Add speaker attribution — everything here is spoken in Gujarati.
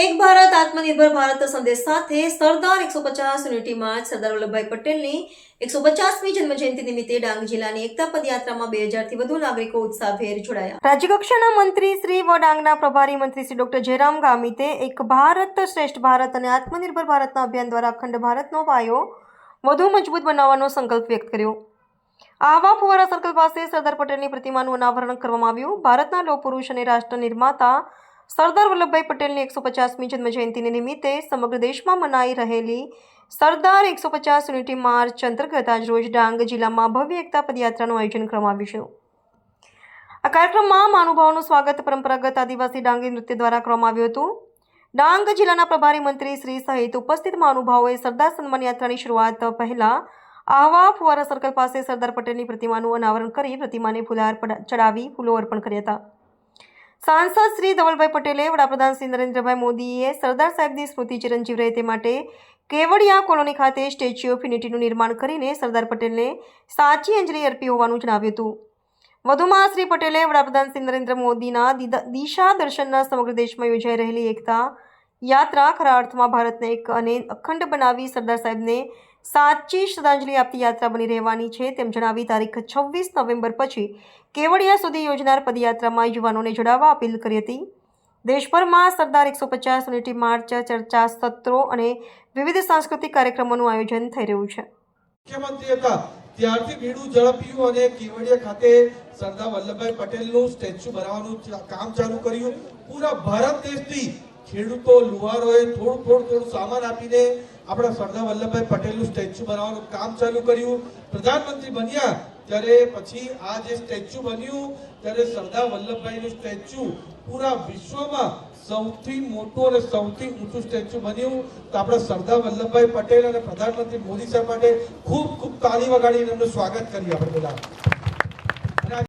Speaker 1: એક ભારત, આત્મનિર્ભર ભારત સંદેશ સાથે સરદાર એકસો પચાસ યુનિટી સરદાર વલ્લભભાઈ પટેલની એકસો પચાસમી જન્મ જયંતિ નિમિત્તે ડાંગ જિલ્લાની એકતા પદયાત્રામાં બે હજારથી વધુ નાગરિકો ઉત્સાહભેર જોડાયા. રાજ્યકક્ષાના મંત્રી શ્રી વ પ્રભારી મંત્રી શ્રી ડોક્ટર જયરામ ગામિતે એક ભારત શ્રેષ્ઠ ભારત અને આત્મનિર્ભર ભારતના અભિયાન દ્વારા અખંડ ભારતનો પાયો વધુ મજબૂત બનાવવાનો સંકલ્પ વ્યક્ત કર્યો. આહવા ફુવારા સર્કલ પાસે સરદાર પટેલની પ્રતિમાનું અનાવરણ કરવામાં આવ્યું. ભારતના લોહ પુરુષ અને રાષ્ટ્ર નિર્માતા સરદાર વલ્લભભાઈ પટેલની એકસો પચાસમી જન્મજયંતિને નિમિત્તે સમગ્ર દેશમાં મનાઈ રહેલી સરદાર એકસો પચાસ યુનિટી માર્ચ અંતર્ગત આજરોજ ડાંગ જિલ્લામાં ભવ્ય એકતા પદયાત્રાનું આયોજન કરવામાં આવ્યું છે. આ કાર્યક્રમમાં મહાનુભાવોનું સ્વાગત પરંપરાગત આદિવાસી ડાંગી નૃત્ય દ્વારા કરવામાં આવ્યું હતું. ડાંગ જિલ્લાના પ્રભારી મંત્રી શ્રી સહિત ઉપસ્થિત મહાનુભાવોએ સરદાર સન્માન યાત્રાની શરૂઆત પહેલા આહવા ફુવારા સર્કલ પાસે સરદાર પટેલની પ્રતિમાનું અનાવરણ કરી પ્રતિમાને ફુલહાર ચડાવી ફૂલો અર્પણ કર્યા હતા. સાંસદ શ્રી ધવલભાઈ પટેલે વડાપ્રધાન શ્રી નરેન્દ્રભાઈ મોદીએ સરદાર સાહેબની સ્મૃતિ ચિરંજીવ રહે તે માટે કેવડિયા કોલોની ખાતે સ્ટેચ્યુ ઓફ યુનિટીનું નિર્માણ કરીને સરદાર પટેલને સાચી અંજલિ અર્પી હોવાનું જણાવ્યું હતું. વધુમાં શ્રી પટેલે વડાપ્રધાન શ્રી નરેન્દ્ર મોદીના દિશા દર્શનના સમગ્ર દેશમાં યોજાઈ રહેલી એકતા યાત્રા ખરા અર્થમાં ભારતને એક અને અખંડ બનાવી સરદાર સાહેબને સાચી શ્રદ્ધાંજલિ આપતી યાત્રા બની રહેવાની છે તેમ જણાવી તારીખ છવ્વીસ નવેમ્બર પછી કેવડિયા સુધી યોજનાર પદયાત્રામાં યુવાનોને જોડાવા અપીલ કરી હતી. દેશભરમાં સરદાર એકસો પચાસ યુનિટી માર્ચ ચર્ચા સત્રો અને વિવિધ સાંસ્કૃતિક કાર્યક્રમોનું આયોજન થઈ રહ્યું છે.
Speaker 2: મુખ્યમંત્રી હતા ત્યારથી ભીડું ઝડપ્યું અને કેવડિયા ખાતે સરદાર વલ્લભભાઈ પટેલનું સ્ટેચ્યુ બનાવવાનું કામ ચાલુ કર્યું. પૂરા ભારત દેશથી ખેડૂતો, લુહારોએ થોડું થોડું થોડું સામાન આપીને આપણા સરદાર વલ્લભભાઈ પટેલનું સ્ટેચ્યુ બનાવવાનું કામ ચાલુ કર્યું. પ્રધાનમંત્રી બન્યા ત્યારે પછી આ જે સ્ટેચ્યુ બન્યું, ત્યારે સરદાર વલ્લભભાઈનું સ્ટેચ્યુ પૂરા વિશ્વમાં સૌથી મોટું અને સૌથી ઊંચું સ્ટેચ્યુ બન્યું. તો આપણા સરદાર વલ્લભભાઈ પટેલ અને પ્રધાનમંત્રી મોદી સાહેબ માટે ખૂબ ખૂબ તાળી વગાડીને એમનું સ્વાગત કરીએ આપણે બધા